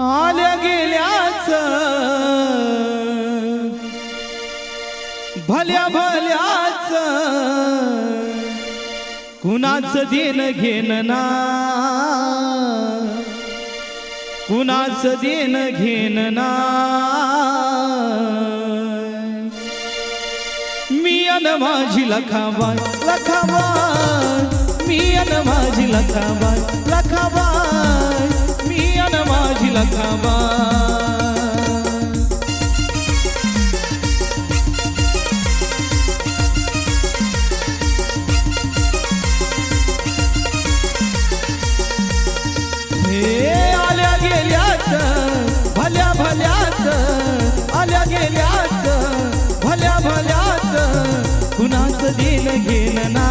आल्या गेल्याच. भल्या भल्याच. कुणाच देणं घेणं ना. कुणाच देणं घेणं ना. मी अन माझी लखाबाय लखाबाय मी अन माझी लखाबाय लखाबाय मी अन माझी लखाबाय हे आल्या गेल्याच भल्या भल्याच आल्या गेल्याच भल्या भल्याच कुणाच देण घेण ना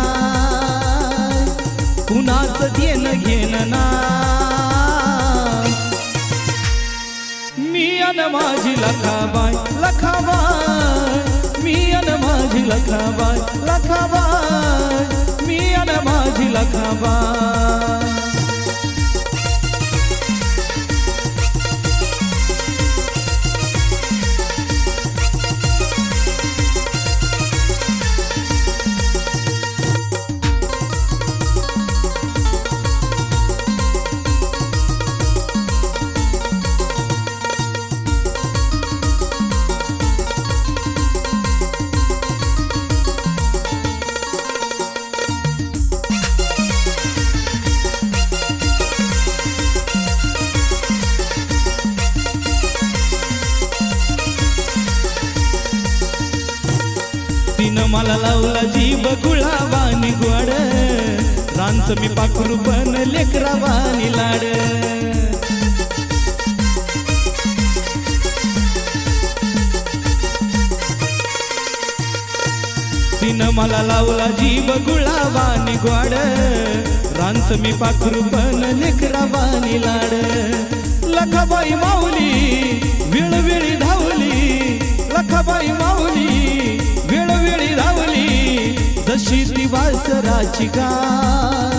कुणाच देण घेण ना. अन माझी लखाबाय लखाबाय मी अन माझी लखाबाय लखाबाय मी अन माझी लखाबाय मला लावला जीव गुळावानी गोड रांच मी पाखरू पण लेकरावानी लाड. तिनं मला लावला जीव गुळावानी गोड रांच मी पाखरू पण लेकरावानी लाड. लखाबाई माऊली वेळोवेळी धावली लखाबाई माऊली. जशी ती वासराची गाय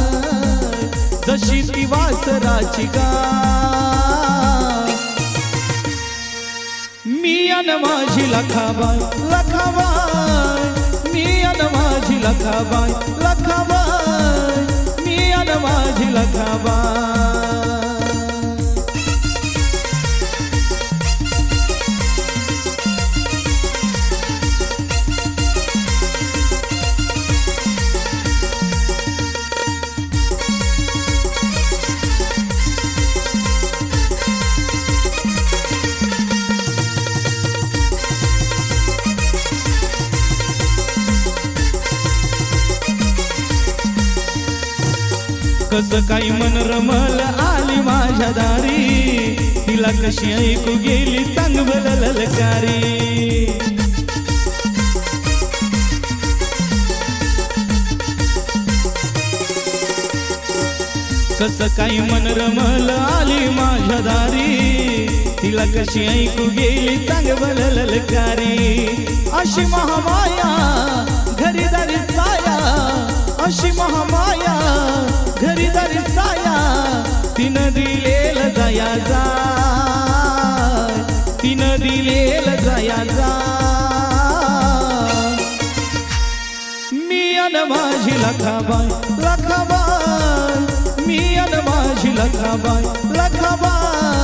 जशी ती वासराची गाय. मी अन माझी लखाबाय लखाबाय मी अन माझी लखाबाय लखाबाय मी अन माझी लखाबाय कस काही मन रमल आली माझ्या दारी. तिला कशी ऐकू गेली चांगलं ललकारी. कस काही मन रमल आली माझ्या दारी. तिला कशी ऐकू गेली चांगलं ललकारी. अशी महामाया घरी दारी साया. अशी महामाया अन माझी लखाबाई लखाबाई मी अन माझी लखाबाई लखाबाई.